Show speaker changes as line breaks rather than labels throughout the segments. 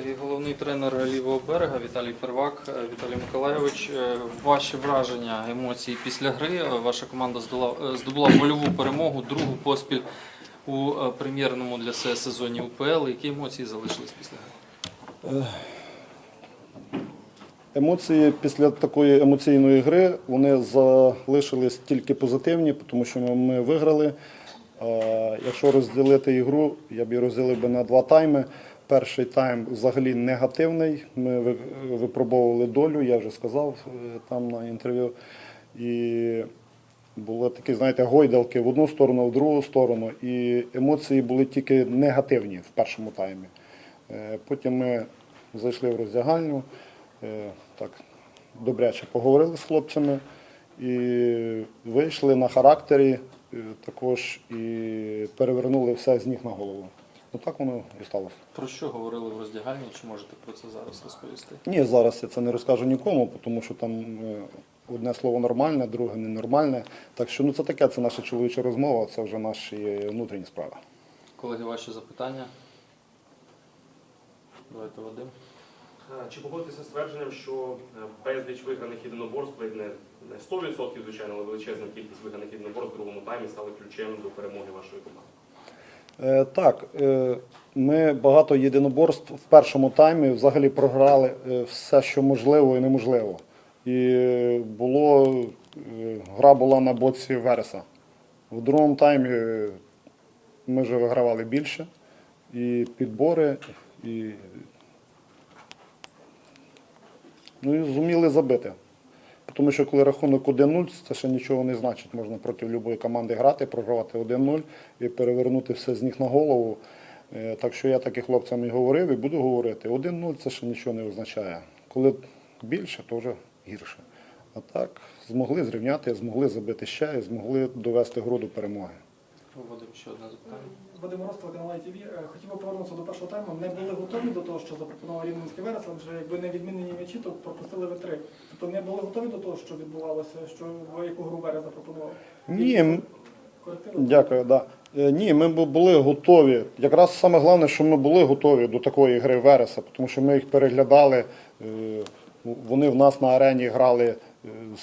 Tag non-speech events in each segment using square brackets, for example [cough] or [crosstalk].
Колеги, головний тренер лівого берега Віталій Первак. Е, Віталій Миколайович, е, ваші враження, емоції після гри. Е, Ваша команда е, здобула вольову перемогу, другу поспіль у прем'єрному для себе сезоні УПЛ. Які емоції залишились після гри?
Емоції після такої емоційної гри вони залишились тільки позитивні, тому що ми виграли. Якщо розділити ігру, я б її розділив би на два тайми. Перший тайм взагалі негативний. Ми випробовували долю, я вже сказав е, там на інтерв'ю. І були такі, знаєте, гойдалки в одну сторону, в другу сторону. І емоції були тільки негативні в першому таймі. Е, Потім ми зайшли в роздягальню, е, так добряче поговорили з хлопцями і вийшли на характері також і перевернули все з ніг на голову. Ну так воно і сталося.
Про що говорили в роздягальні? Чи можете про це зараз розповісти?
Ні, зараз я це не розкажу нікому, тому що там е, одне слово нормальне, друге ненормальне. Так що ну це таке, це наша чоловіча розмова, це вже наші внутрішні справи.
Колеги, ваші запитання? Давайте Вадим.
Чи погодитися з твердженням, що е, безліч виграних єдиноборств, не не 100%, звичайно, але величезна кількість виграних єдиноборств в другому таймі стали ключем до перемоги вашої команди?
Е, Так, е, ми багато єдиноборств в першому таймі взагалі програли е, все, що можливо і неможливо. І було, гра була на боці Вереса. В другому таймі ми вже вигравали більше. І підбори, і, ну, і зуміли забити. Тому що коли рахунок 1-0, це ще нічого не значить. Можна проти будь-якої команди грати, програвати 1-0 і перевернути все з ніг на голову. Е, Так що я так і хлопцям і говорив, і буду говорити. 1-0 це ще нічого не означає. Коли більше, то вже гірше. А так змогли зрівняти, змогли забити ще і змогли довести гру до перемоги.
Вадим, ще одне запитання.
Вадим Ростов, канал ТВ. Хотів би повернутися до першого тайму. Не були готові до того, що запропонував Рівненський Верес, адже якби не відмінені м'ячі, то пропустили ви три. Тобто не були готові до того, що відбувалося, що яку гру Верес запропонував?
Ні, Дякую, да. Е, Ні, ми бу- були готові. Якраз саме головне, що ми були готові до такої гри Вереса, тому що ми їх переглядали. е, Вони в нас на арені грали е,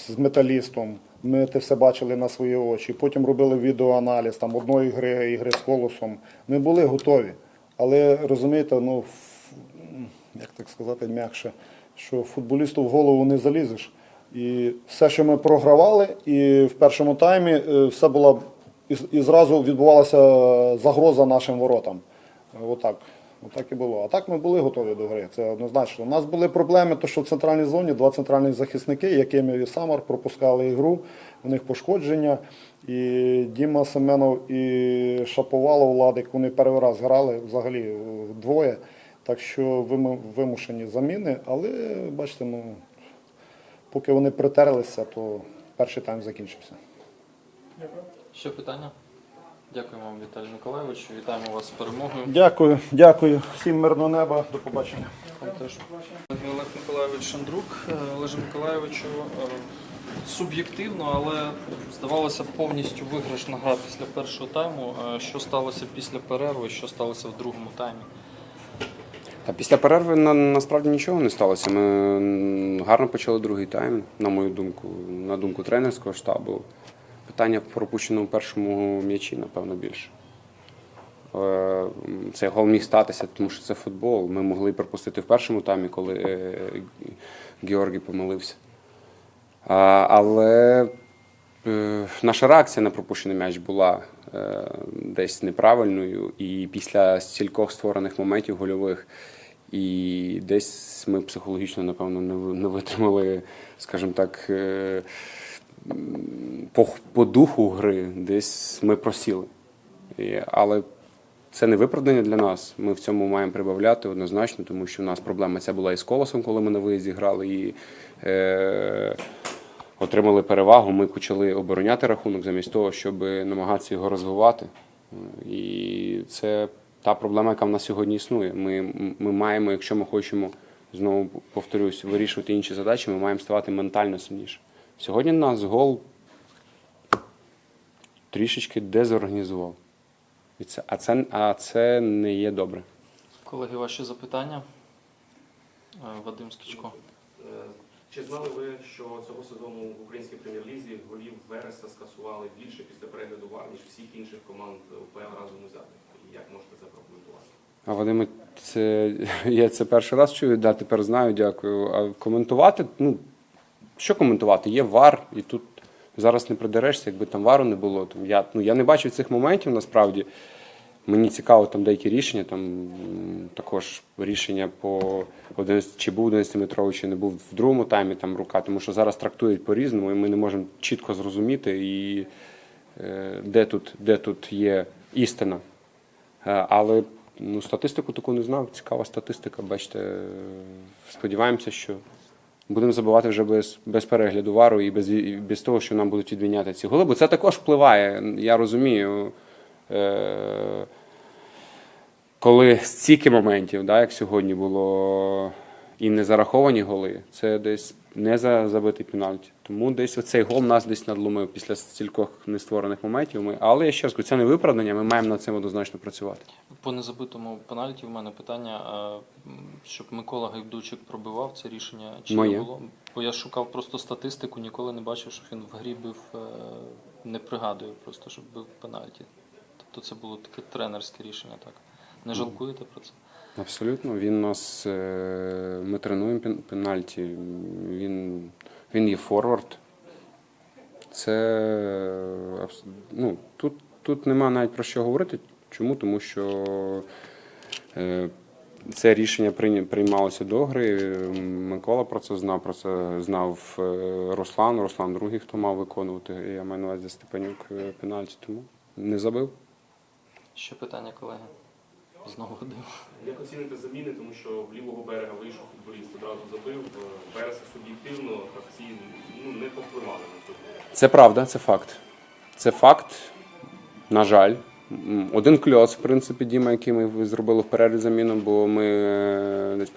з металістом. Ми це все бачили на свої очі. Потім робили відеоаналіз там одної гри, ігри з колосом. Ми були готові. Але розумієте, ну як так сказати, м'якше, що футболісту в голову не залізеш. І все, що ми програвали, і в першому таймі е, все було і, і зразу відбувалася загроза нашим воротам. Е, Отак. Отак і було. А так ми були готові до гри. Це однозначно. У нас були проблеми, то що в центральній зоні два центральні захисники, якими і Самар пропускали ігру, у них пошкодження. І Діма Семенов і Шаповалов Владик, вони перший раз грали взагалі двоє. Так що вимушені заміни, але бачите, ну поки вони притерлися, то перший тайм закінчився.
Ще питання? Дякую вам, Віталій Миколайович. Вітаємо вас з перемогою.
Дякую, дякую. Всім мирного неба. До побачення.
Вам теж. Олег Миколайович Шандрук, Е, Олеже Миколайовичу. е, Суб'єктивно, але здавалося повністю виграшна гра після першого тайму. Е, Що сталося після перерви, що сталося в другому таймі?
Та після перерви на, насправді нічого не сталося. Ми гарно почали другий тайм, на мою думку, на думку тренерського штабу. Питання в пропущеному першому м'ячі, напевно, більше. Е, м, Цей гол міг статися, тому що це футбол. Ми могли пропустити в першому таймі, коли е, Георгій помилився. Але е, наша реакція на пропущений м'яч була десь неправильною, і після стількох створених моментів гольових, і десь ми психологічно, напевно, не витримали, скажімо так, по, по духу гри, десь ми просіли. І, але це не виправдання для нас. Ми в цьому маємо прибавляти однозначно, тому що у нас проблема ця була і з колосом, коли ми на виїзді грали. І, е, отримали перевагу. Ми почали обороняти рахунок замість того, щоб намагатися його розвивати. І це та проблема, яка в нас сьогодні існує. Ми, ми маємо, якщо ми хочемо знову повторюсь, вирішувати інші задачі, ми маємо ставати ментально сильніше. Сьогодні нас гол трішечки дезорганізував. І це, а, це, а це не є добре.
Колеги, ваші запитання? Е, Вадим Скічко.
Е, Чи знали ви, що цього сезону в українській прем'єр-лізі голів Вереса скасували більше після перегляду ВАР, ніж всіх інших команд УПЛ разом узяти? І як можете це прокоментувати?
А Вадиме, це [laughs] я це перший раз чую, да, тепер знаю, дякую. А коментувати, ну що коментувати? Є вар, і тут зараз не придерешся, якби там вару не було. Там я, ну, я не бачив цих моментів насправді. Мені цікаво там деякі рішення, там також рішення по 11, чи був 11-метровий, чи не був в другому таймі там рука, тому що зараз трактують по-різному, і ми не можемо чітко зрозуміти, і, е, де, тут, де тут є істина. Е, Але ну, статистику таку не знав. Цікава статистика. Бачите, сподіваємося, що будемо забивати вже без, без перегляду вару і без, і без того, що нам будуть відміняти ці голи. Бо це також впливає. Я розумію. Е- коли стільки моментів, да, як сьогодні було, і не зараховані голи, це десь не за забитий пенальті. Тому десь оцей гол нас десь надломив після стількох нестворених моментів. Ми, але я ще раз кажу, це не виправдання, ми маємо над цим однозначно працювати.
По незабитому пенальті в мене питання, щоб Микола Гайдучик пробивав це рішення чи
Моє.
не було? Бо я шукав просто статистику, ніколи не бачив, що він в грі бив, е, не пригадую просто, щоб бив пенальті. Тобто це було таке тренерське рішення, так. Не жалкуєте про це?
Абсолютно. Він нас е, ми тренуємо пенальті. Він, він є форвард. Це ну, тут, тут нема навіть про що говорити. Чому? Тому що е, це рішення приймалося до гри. Микола про це знав, про це знав е, Руслан. Руслан другий, хто мав виконувати. Я маю на увазі Степанюк пенальті, тому не забив.
Ще питання, колеги. Знову Вадим.
Як оціните заміни, тому що в лівого берега вийшов футболіст, одразу забив, Вереса суб'єктивно, гравці ну, не повпливали на цю.
Це правда, це факт. Це факт, на жаль. Один кльоц, в принципі, Діма, який ми зробили в перерві заміну, бо ми е, десь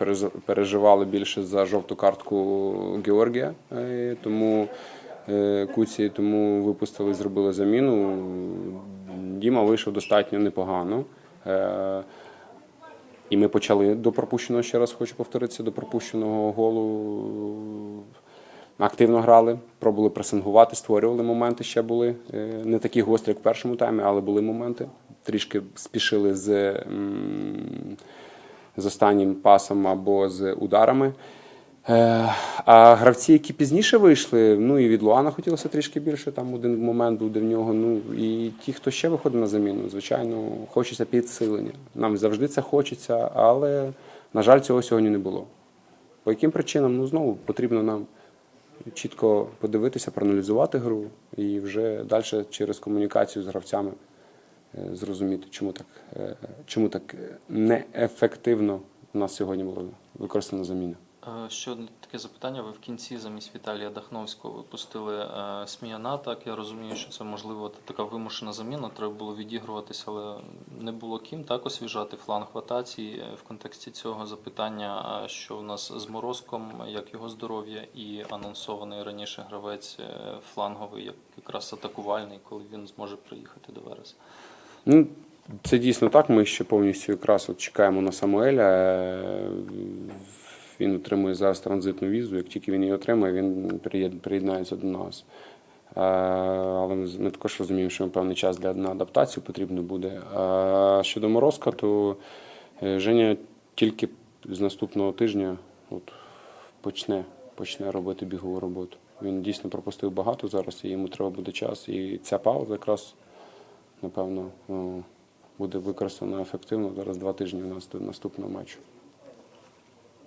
переживали більше за жовту картку Георгія. е, Тому е, Куці, тому випустили, зробили заміну. Діма вийшов достатньо непогано. Е, І ми почали до пропущеного, ще раз хочу повторитися, до пропущеного голу активно грали, пробували пресингувати, створювали моменти ще були. Е, Не такі гострі, як в першому таймі, але були моменти. Трішки спішили з, з останнім пасом або з ударами. Е, А гравці, які пізніше вийшли, ну і від Луана хотілося трішки більше. Там один момент був, де в нього. Ну і ті, хто ще виходить на заміну, звичайно, хочеться підсилення. Нам завжди це хочеться, але, на жаль, цього сьогодні не було. По яким причинам? Ну знову потрібно нам чітко подивитися, проаналізувати гру і вже далі через комунікацію з гравцями е, зрозуміти, чому так, е, чому так неефективно у нас сьогодні була використана заміна.
Е, Ще одне таке запитання. Ви в кінці замість Віталія Дахновського випустили е, Сміяна. Так, я розумію, що це можливо така вимушена заміна. Треба було відігруватися, але не було ким так освіжати фланг в атаці. Е, В контексті цього запитання, що у нас з Морозком, як його здоров'я, і анонсований раніше гравець фланговий, як якраз атакувальний, коли він зможе приїхати до Вереса.
Ну, це дійсно так. Ми ще повністю якраз от чекаємо на Самуеля. Е, Він отримує зараз транзитну візу. Як тільки він її отримає, він приєднається до нас. Е, Але ми також розуміємо, що певний час для на адаптацію потрібно буде. А щодо Морозка, то е, Женя тільки з наступного тижня от, почне, почне робити бігову роботу. Він дійсно пропустив багато зараз, і йому треба буде час. І ця пауза якраз напевно, буде використано ефективно. Зараз два тижні у нас до наступного матчу.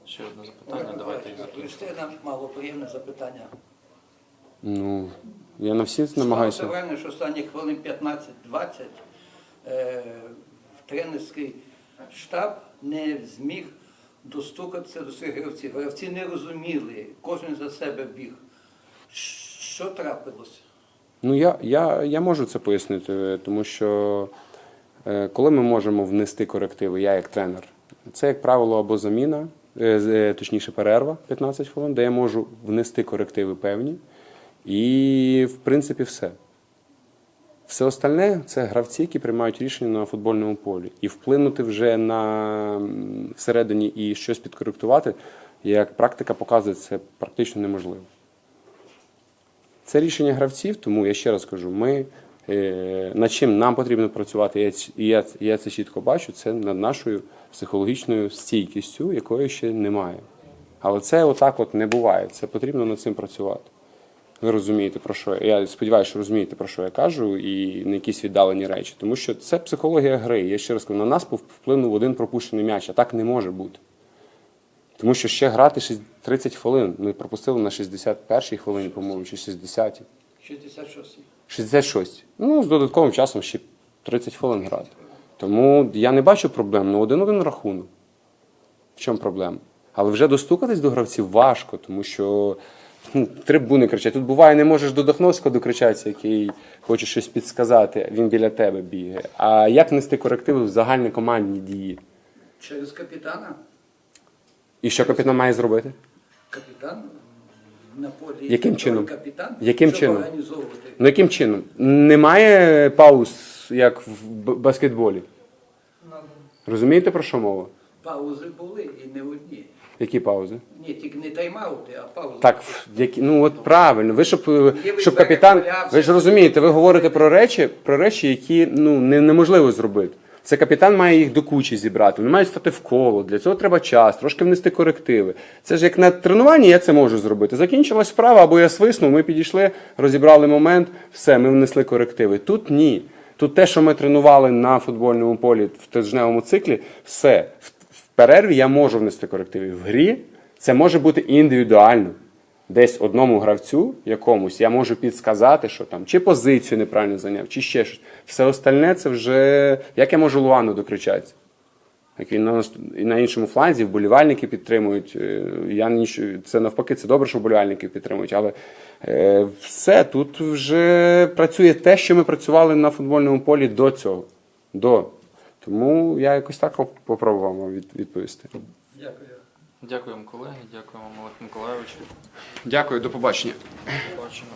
Ще одне запитання. Давайте і закінчимо.
Відповісти на малоприємне запитання.
Ну, я на всі намагаюся.
Враження, що останні хвилин 15-20 е, тренерський штаб не зміг достукатися до своїх гравців. Гравці не розуміли, кожен за себе біг. Що трапилося?
Ну, я, я, я можу це пояснити, тому що е, коли ми можемо внести корективи, я як тренер, це, як правило, або заміна, точніше, перерва 15 хвилин, де я можу внести корективи певні. І, в принципі, все. Все остальне це гравці, які приймають рішення на футбольному полі. І вплинути вже на всередині і щось підкоректувати. Як практика показує, це практично неможливо. Це рішення гравців, тому я ще раз кажу, ми е, над чим нам потрібно працювати, я, я, я це чітко бачу, це над нашою психологічною стійкістю, якої ще немає. Але це отак от не буває. Це потрібно над цим працювати. Ви розумієте, про що я. Я сподіваюся, що розумієте, про що я кажу, і не якісь віддалені речі. Тому що це психологія гри. Я ще раз кажу, на нас вплинув один пропущений м'яч, а так не може бути. Тому що ще грати 30 хвилин. Ми пропустили на 61-й хвилині, по-моєму, чи 60-й.
66.
66. Ну, з додатковим часом ще 30 хвилин грати. Тому я не бачу проблем. Ну, один-один рахунок. В чому проблема? Але вже достукатись до гравців важко, тому що ну, трибуни кричать. Тут буває, не можеш до Дахновського докричатися, який хоче щось підсказати, він біля тебе бігає. А як нести корективи в загальні командні дії?
Через капітана.
І що капітан має зробити?
Капітан на полі.
Яким чином?
Капітан,
Яким
щоб
чином?
організовувати.
Ну яким чином? Немає пауз, як в баскетболі. Розумієте, про що мова?
Паузи були і не одні.
Які паузи?
Ні, тільки не тайм-аути, а паузи.
Так, які, ну от правильно. Ви щоб, щоб капітан. Ви ж розумієте, ви говорите про речі, про речі, які ну не, неможливо зробити. Це капітан має їх до кучі зібрати. Вони мають стати в коло. Для цього треба час, трошки внести корективи. Це ж як на тренуванні я це можу зробити. Закінчилась справа, або я свиснув, ми підійшли, розібрали момент, все, ми внесли корективи. Тут ні. Тут те, що ми тренували на футбольному полі в тижневому циклі, все. В перерві я можу внести корективи. В грі це може бути індивідуально. Десь одному гравцю якомусь я можу підсказати, що там чи позицію неправильно зайняв, чи ще щось. Все остальне це вже як я можу Луану докричатися. Як він на, на іншому фланзі вболівальники підтримують. е, Я ніч... Це навпаки, це добре, що вболівальники підтримують. Але е, все тут вже працює те, що ми працювали на футбольному полі до цього. До. Тому я якось так попробував вам від, відповісти.
Дякую.
Дякуємо, колеги, дякуємо, Олег Миколайович.
Дякую, до побачення.
Бачимо.